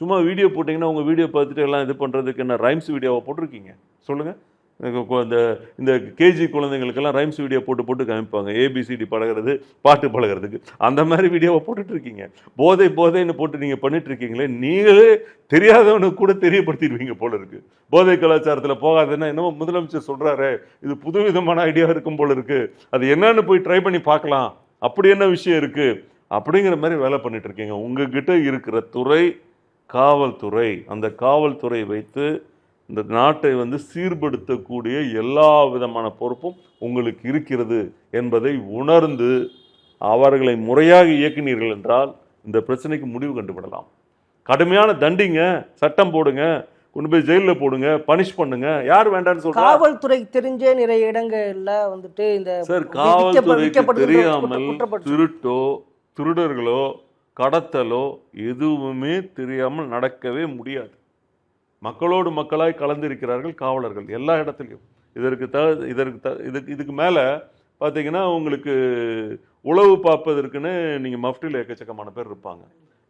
சும்மா வீடியோ போட்டிங்கன்னா உங்கள் வீடியோ பார்த்துட்டு எல்லாம் இது பண்ணுறதுக்கு என்ன ரைம்ஸ் வீடியோவை போட்டிருக்கீங்க. சொல்லுங்கள் இந்த இந்த கேஜி குழந்தைங்களுக்கெல்லாம் ரைம்ஸ் வீடியோ போட்டு போட்டு காமிப்பாங்க. ஏபிசிடி பழகிறது பாட்டு பழகிறதுக்கு. அந்த மாதிரி வீடியோவை போட்டுட்ருக்கீங்க போதை போதைன்னு போட்டு நீங்கள் பண்ணிட்டுருக்கீங்களே நீங்களே தெரியாதவனுக்கு கூட தெரியப்படுத்திடுவீங்க போல இருக்கு. போதை கலாச்சாரத்தில் போகாதுன்னா என்னமோ முதலமைச்சர் சொல்கிறாரு இது புதுவிதமான ஐடியா இருக்கும் போல இருக்கு. அது என்னன்னு போய் ட்ரை பண்ணி பார்க்கலாம். அப்படி என்ன விஷயம் இருக்குது அப்படிங்கிற மாதிரி வேலை பண்ணிட்டு இருக்கீங்க. உங்ககிட்ட இருக்கிற துறை காவல்துறை அந்த காவல்துறை வைத்து இந்த நாட்டை வந்து சீர்படுத்தக்கூடிய எல்லா விதமான பொறுப்பும் உங்களுக்கு இருக்கிறது என்பதை உணர்ந்து அவர்களை முறையாக இயக்கினீர்கள் என்றால் இந்த பிரச்சனைக்கு முடிவு கண்டுவிடலாம். கடுமையான தண்டிங்க சட்டம் போடுங்க கொண்டு போய் ஜெயிலில் போடுங்க பனிஷ் பண்ணுங்க. யார் வேண்டாம்னு சொல்றா? காவல்துறை தெரிஞ்சே நிறைய இடங்கள்ல வந்துட்டு இந்த சார் காவல்துறைக்கு தெரியாமல் திருட்டோ திருடர்களோ கடத்தலோ எதுவுமே தெரியாமல் நடக்கவே முடியாது. மக்களோடு மக்களாய் கலந்திருக்கிறார்கள் காவலர்கள் எல்லா இடத்துலையும். இதற்கு த இதற்கு த இதுக்கு இதுக்கு மேலே பார்த்தீங்கன்னா உங்களுக்கு உளவு பார்ப்பதற்குன்னு நீங்கள் மஃப்டியில் எக்கச்சக்கமான பேர் இருப்பாங்க.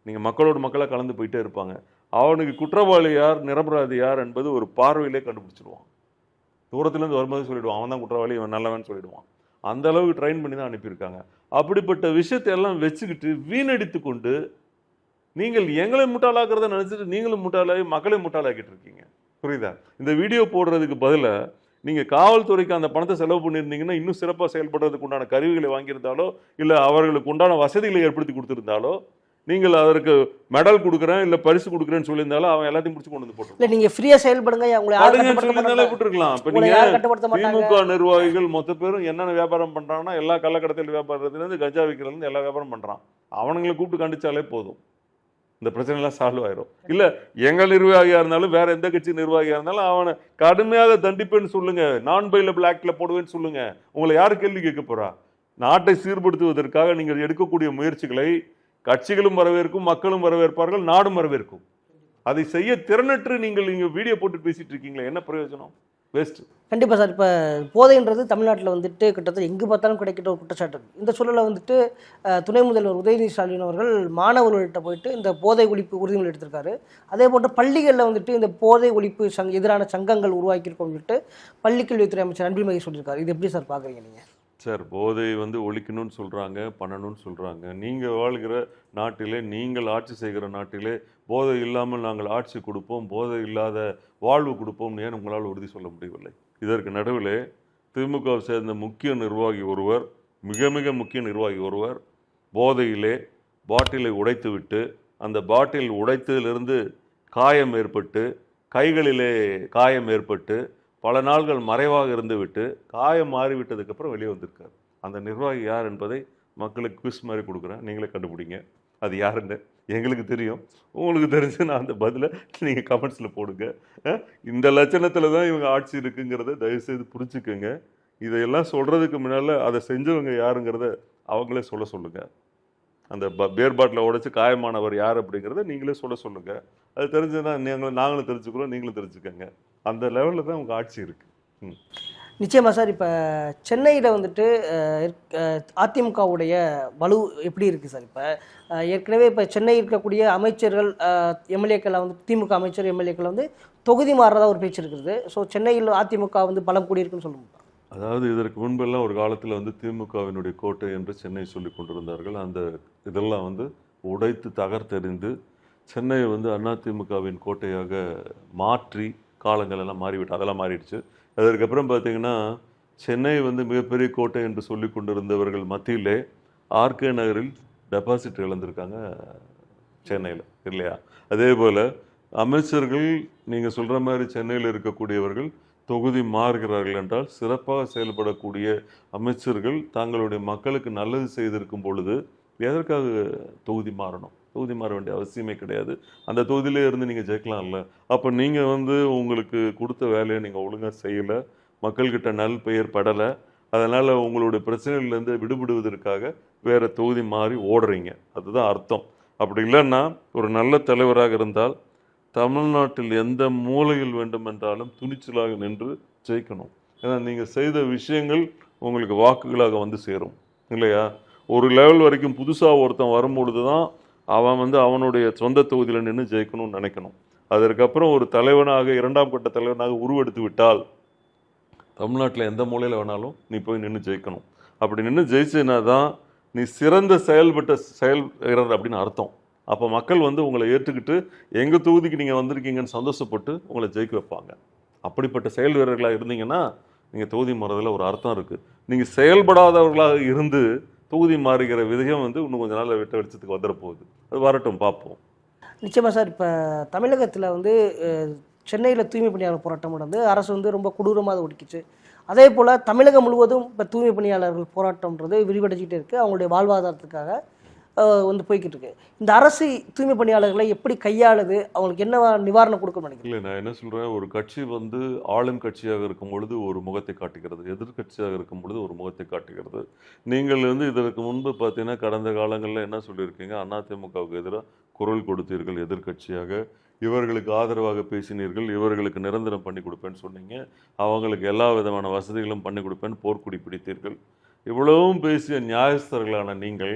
நீங்கள் மக்களோடு மக்களாக கலந்து போயிட்டே இருப்பாங்க. அவனுக்கு குற்றவாளி யார் நிரபராதி யார் என்பது ஒரு பார்வையிலே கண்டுபிடிச்சிடுவான் தூரத்துலேருந்து வரும்போது சொல்லிடுவான் அவன் தான் குற்றவாளி இவன் நல்லவன் சொல்லிடுவான். அந்த அளவுக்கு ட்ரெயின் பண்ணி தான் அனுப்பியிருக்காங்க. அப்படிப்பட்ட விஷயத்தை எல்லாம் வச்சுக்கிட்டு வீணடித்து கொண்டு நீங்கள் எங்களை முட்டாளாக்குறத நினைச்சிட்டு நீங்களும் முட்டாளாகி மக்களை முட்டாளாக்கிட்டு இருக்கீங்க. புரியுதா? இந்த வீடியோ போடுறதுக்கு பதிலா நீங்க காவல்துறைக்கு அந்த பணத்தை செலவு பண்ணியிருந்தீங்கன்னா இன்னும் சிறப்பாக செயல்படுறதுக்கு உண்டான கருவிகளை வாங்கியிருந்தாலோ இல்லை அவர்களுக்கு உண்டான வசதிகளை ஏற்படுத்தி கொடுத்திருந்தாலோ நீங்கள் அதற்கு மெடல் கொடுக்குறேன் இல்லை பரிசு கொடுக்குறேன்னு சொல்லியிருந்தாலும் அவன் எல்லாத்தையும் முடிச்சு கொண்டு வந்து இல்ல நீங்க ஃப்ரீயா செயல்படுங்க கட்டுப்படுத்த சொல்லியிருந்தாலே. விட்டுருக்கலாம். இப்போ உங்களை நீங்க யாரும் கட்டுப்படுத்த மாட்டாங்க. திமுக நிர்வாகிகள் மொத்த பேரும் என்னென்ன வியாபாரம் பண்றாங்கன்னா எல்லா கள்ளக்கடத்தல் வியாபாரத்துலேருந்து கஞ்சா விற்கிறதுலேருந்து எல்லா வியாபாரம் பண்றான். அவனுங்களை கூப்பிட்டு கண்டிச்சாலே போதும். இந்த பிரச்சனை எல்லாம் சால்வ் ஆயிரும். இல்ல எங்க நிர்வாகியா இருந்தாலும் வேற எந்த கட்சி நிர்வாகியா இருந்தாலும் அவனை கடுமையாக தண்டிப்பேன்னு சொல்லுங்க. நான் பைல பிளாக்ல போடுவேன்னு சொல்லுங்க. உங்களை யார் கேள்வி கேட்க போறா? நாட்டை சீர்படுத்துவதற்காக நீங்கள் எடுக்கக்கூடிய முயற்சிகளை கட்சிகளும் வரவேற்கும் மக்களும் வரவேற்பார்கள் நாடும் வரவேற்கும். அதை செய்ய திறனற்று நீங்கள் இங்க வீடியோ போட்டு பேசிட்டு இருக்கீங்களே என்ன பிரயோஜனம்? வேஸ்ட் கண்டிப்பாக சார். இப்போ போதைன்றது தமிழ்நாட்டில் வந்துட்டு கிட்டத்தட்ட எங்கே பார்த்தாலும் கிடைக்கிற ஒரு குற்றச்சாட்டு. இந்த சூழலில் வந்துட்டு துணை முதல்வர் உதயநிதி ஸ்டாலின் அவர்கள் மாணவர்கள்ட்ட போயிட்டு இந்த போதை ஒழிப்பு உறுதிமொழி எடுத்திருக்காரு. அதே போன்று பள்ளிகளில் வந்துட்டு இந்த போதை ஒழிப்பு சங் எதிரான சங்கங்கள் உருவாக்கியிருக்கோம் சொல்லிட்டு பள்ளிக்கல்வித்துறை அமைச்சர் அன்பில் மகேஷ் சொல்லியிருக்காரு. இது எப்படி சார் பார்க்குறீங்க நீங்கள் சார் போதை வந்து ஒழிக்கணும்னு சொல்கிறாங்க பண்ணணும்னு சொல்கிறாங்க நீங்கள் வாழ்கிற நாட்டிலே நீங்கள் ஆட்சி செய்கிற நாட்டிலே போதை இல்லாமல் நாங்கள் ஆட்சி கொடுப்போம் போதை இல்லாத வாழ்வு கொடுப்போம்னு ஏன் உங்களால் உறுதி சொல்ல முடியவில்லை? இதற்கு நடுவில் திமுகவை சேர்ந்த முக்கிய நிர்வாகி ஒருவர் மிக மிக முக்கிய நிர்வாகி ஒருவர் போதையிலே பாட்டிலை உடைத்துவிட்டு அந்த பாட்டில் உடைத்ததிலிருந்து காயம் ஏற்பட்டு கைகளிலே காயம் ஏற்பட்டு பல நாள்கள் மறைவாக இருந்துவிட்டு காயம் மாறிவிட்டதுக்கப்புறம் வெளியே வந்திருக்கார். அந்த நிர்வாகி யார் என்பதை மக்களுக்கு குவிஸ் மாதிரி கொடுக்குறேன். நீங்களே கண்டுபிடிங்க. அது யாருன்னு எங்களுக்கு தெரியும். உங்களுக்கு தெரிஞ்சு நான் அந்த பதிலை நீங்கள் கமெண்ட்ஸில் போடுங்க. இந்த லட்சணத்தில் தான் இவங்க ஆட்சி இருக்குங்கிறத தயவுசெய்து புரிஞ்சுக்கோங்க. இதையெல்லாம் சொல்கிறதுக்கு முன்னால் அதை செஞ்சவங்க யாருங்கிறத அவங்களே சொல்ல சொல்லுங்கள் அந்த ப பேர் பாட்டில் காயமானவர் யார் அப்படிங்கிறத நீங்களே சொல்ல சொல்லுங்கள் அது தெரிஞ்சதுன்னா நீங்கள் நாங்களும் தெரிஞ்சுக்கிறோம் நீங்களும் தெரிஞ்சுக்கோங்க. அந்த லெவலில் தான் உங்கள் ஆட்சி இருக்குது ம். நிச்சயமா சார் இப்போ சென்னையில் வந்துட்டு அதிமுகவுடைய வலு எப்படி இருக்குது சார் இப்போ? ஏற்கனவே இப்போ சென்னை இருக்கக்கூடிய அமைச்சர்கள் எம்எல்ஏக்களை வந்து திமுக அமைச்சர் எம்எல்ஏக்கள் வந்து தொகுதி மாறுறதா ஒரு பேச்சு இருக்குது. ஸோ சென்னையில் அதிமுக வந்து பலம் கூடியிருக்குன்னு சொல்ல முடியும்? அதாவது இதற்கு முன்பெல்லாம் ஒரு காலத்தில் வந்து திமுகவினுடைய கோட்டை என்று சென்னை சொல்லி கொண்டிருந்தார்கள். அந்த இதெல்லாம் வந்து உடைத்து தகர்த்தெறிந்து சென்னையை வந்து அதிமுகவின் கோட்டையாக மாற்றி காலங்கள் எல்லாம் மாறிவிட்டு அதெல்லாம் மாறிடுச்சு. அதற்கப்புறம் பார்த்தீங்கன்னா சென்னை வந்து மிகப்பெரிய கோட்டை என்று சொல்லி கொண்டிருந்தவர்கள் மத்தியிலே ஆர்கே நகரில் டெபாசிட் இழந்திருக்காங்க சென்னையில் இல்லையா? அதே போல் அமைச்சர்கள் நீங்கள் சொல்கிற மாதிரி சென்னையில் இருக்கக்கூடியவர்கள் தொகுதி மாறுகிறார்கள் என்றால் சிறப்பாக செயல்படக்கூடிய அமைச்சர்கள் தங்களுடைய மக்களுக்கு நல்லது செய்திருக்கும் பொழுது எதற்காக தொகுதி மாறணும்? தொகுதி மாற வேண்டிய அவசியமே கிடையாது. அந்த தொகுதியிலே இருந்து நீங்கள் ஜெயிக்கலாம்ல. அப்போ நீங்கள் வந்து உங்களுக்கு கொடுத்த வேலையை நீங்கள் ஒழுங்காக செய்யலை மக்கள்கிட்ட நல் பெயர் படலை அதனால் உங்களுடைய பிரச்சனைகள்லேருந்து விடுபடுவதற்காக வேறு தொகுதி மாறி ஓடுறீங்க. அதுதான் அர்த்தம். அப்படி இல்லைன்னா ஒரு நல்ல தலைவராக இருந்தால் தமிழ்நாட்டில் எந்த மூலையில் வேண்டுமென்றாலும் துணிச்சலாக நின்று ஜெயிக்கணும். ஏன்னா நீங்கள் செய்த விஷயங்கள் உங்களுக்கு வாக்குகளாக வந்து சேரும். இல்லையா? ஒரு லெவல் வரைக்கும் புதுசாக ஒருத்தன் வரும்பொழுது தான் அவன் வந்து அவனுடைய சொந்த தொகுதியில் நின்று ஜெயிக்கணும்னு நினைக்கணும். அதற்கப்புறம் ஒரு தலைவனாக இரண்டாம் கட்ட தலைவனாக உருவெடுத்து விட்டால் தமிழ்நாட்டில் எந்த மூலையில் வேணாலும் நீ போய் நின்று ஜெயிக்கணும். அப்படி நின்று ஜெயிச்சுனா தான் நீ சிறந்த செயல்பட்ட செயல் அப்படின்னு அர்த்தம். அப்போ மக்கள் வந்து உங்களை ஏற்றுக்கிட்டு எங்கள் தொகுதிக்கு நீங்கள் வந்திருக்கீங்கன்னு சந்தோஷப்பட்டு உங்களை ஜெயிக்க வைப்பாங்க. அப்படிப்பட்ட செயல் வீரர்களாக இருந்தீங்கன்னா நீங்கள் தொகுதி மறதில் ஒரு அர்த்தம் இருக்குது நீங்கள் செயல்படாதவர்களாக இருந்து தொகுதி மாறுகிற விதயம் வந்து இன்னும் கொஞ்ச நாள் வெட்ட வெளிச்சத்துக்கு வந்துட போகுது அது வரட்டும் பார்ப்போம். நிச்சயமாக சார் இப்போ தமிழகத்தில் வந்து சென்னையில் தூய்மை பணியாளர் போராட்டம் நடந்து அரசு வந்து ரொம்ப கொடூரமாக அதை ஒடுக்கிச்சு. அதே போல் தமிழகம் முழுவதும் இப்போ தூய்மை பணியாளர்கள் போராட்டம்ன்றது விரிவடைஞ்சிக்கிட்டே இருக்குது அவங்களுடைய வாழ்வாதாரத்துக்காக வந்து போய்கிட்டு இருக்கு இந்த அரசு தூய்மை பணியாளர்களை எப்படி கையாளுது? அவங்களுக்கு என்ன நிவாரணம் கொடுக்கணும் நினைக்கிறேன் இல்லை நான் என்ன சொல்கிறேன் ஒரு கட்சி வந்து ஆளும் கட்சியாக இருக்கும் பொழுது ஒரு முகத்தை காட்டுகிறது. எதிர்க்கட்சியாக இருக்கும் பொழுது ஒரு முகத்தை காட்டுகிறது. நீங்கள் வந்து இதற்கு முன்பு பார்த்தீங்கன்னா கடந்த காலங்களில் என்ன சொல்லியிருக்கீங்க? அதிமுகவுக்கு எதிராக குரல் கொடுத்தீர்கள் எதிர்க்கட்சியாக. இவர்களுக்கு ஆதரவாக பேசினீர்கள். இவர்களுக்கு நிரந்தரம் பண்ணி கொடுப்பேன்னு சொன்னீங்க. அவங்களுக்கு எல்லா விதமான வசதிகளும் பண்ணி கொடுப்பேன்னு போர்க்குடி பிடித்தீர்கள். இவ்வளவும் பேசிய நியாயஸ்தர்களான நீங்கள்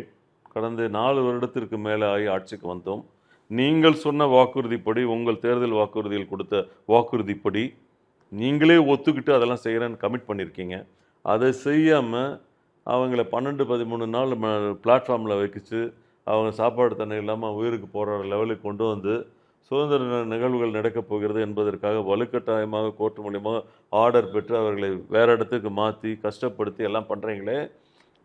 கடந்த நாலு வருடத்திற்கு மேலே ஆகி ஆட்சிக்கு வந்தோம். நீங்கள் சொன்ன வாக்குறுதிப்படி உங்கள் தேர்தல் வாக்குறுதியில் கொடுத்த வாக்குறுதிப்படி நீங்களே ஒத்துக்கிட்டு அதெல்லாம் செய்கிறேன்னு கமிட் பண்ணியிருக்கீங்க அதை செய்யாமல் அவங்கள பன்னெண்டு பதிமூணு நாள் பிளாட்ஃபார்மில் வச்சு அவங்க சாப்பாடு தண்ணி இல்லாமல் உயிருக்கு போகிற லெவலுக்கு கொண்டு வந்து சுதந்திர நிகழ்வுகள் நடக்கப் போகிறது என்பதற்காக வலுக்கட்டாயமாக கோர்ட் மூலியமாக ஆர்டர் பெற்று அவர்களை வேற இடத்துக்கு மாற்றி கஷ்டப்படுத்தி எல்லாம் பண்ணுறீங்களே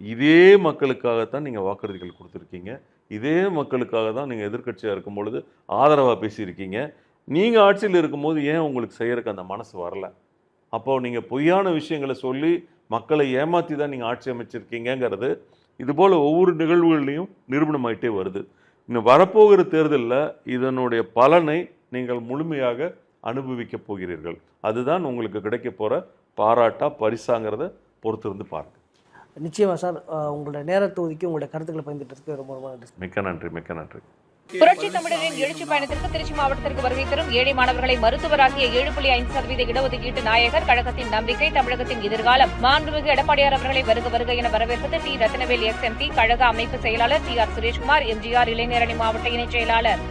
இதே மக்களுக்காகத்தான் நீங்கள் வாக்குறுதிகள் கொடுத்துருக்கீங்க. இதே மக்களுக்காக தான் நீங்கள் எதிர்க்கட்சியாக இருக்கும் பொழுது ஆதரவாக பேசியிருக்கீங்க. நீங்கள் ஆட்சியில் இருக்கும்போது ஏன் உங்களுக்கு செய்கிறக்கு அந்த மனசு வரல? அப்போ நீங்கள் பொய்யான விஷயங்களை சொல்லி மக்களை ஏமாற்றி தான் நீங்கள் ஆட்சி அமைச்சிருக்கீங்கங்கிறது இதுபோல் ஒவ்வொரு நிகழ்வுகள்லையும் நிரூபணமாயிட்டே வருது. இன்னும் வரப்போகிற தேர்தலில் இதனுடைய பலனை நீங்கள் முழுமையாக அனுபவிக்க போகிறீர்கள். அதுதான் உங்களுக்கு கிடைக்க போகிற பாராட்டா பரிசாங்கிறத பொறுத்திருந்து பார்க்க. நிச்சயமா சார் அஹ், உங்களுடைய நேரத்தை ஒதுக்கி உங்களுடைய கருத்துக்களை பயந்துட்டு ரொம்ப ரொம்ப நன்றி. மிக்க நன்றி மிக்க நன்றி. புரட்சி தமிழரின் எழுச்சி பயணத்திற்கு திருச்சி மாவட்டத்திற்கு வருகை தரும் ஏழை மாணவர்களை மருத்துவராகிய ஏழு புள்ளி ஐந்து சதவீத இடஒதுக்கீட்டு நாயகர் கழகத்தின் நம்பிக்கை தமிழகத்தின் எதிர்காலம். மாண்புமிகு எடப்பாடியார் அவர்களை வருக வருக என வரவேற்பது டி. ரத்னவேல் எக்ஸ் எம்பி கழக அமைப்பு செயலாளர் டி. ஆர். சுரேஷ்குமார் எம்ஜிஆர் இளைஞரணி மாவட்ட இணைச் செயலாளர்.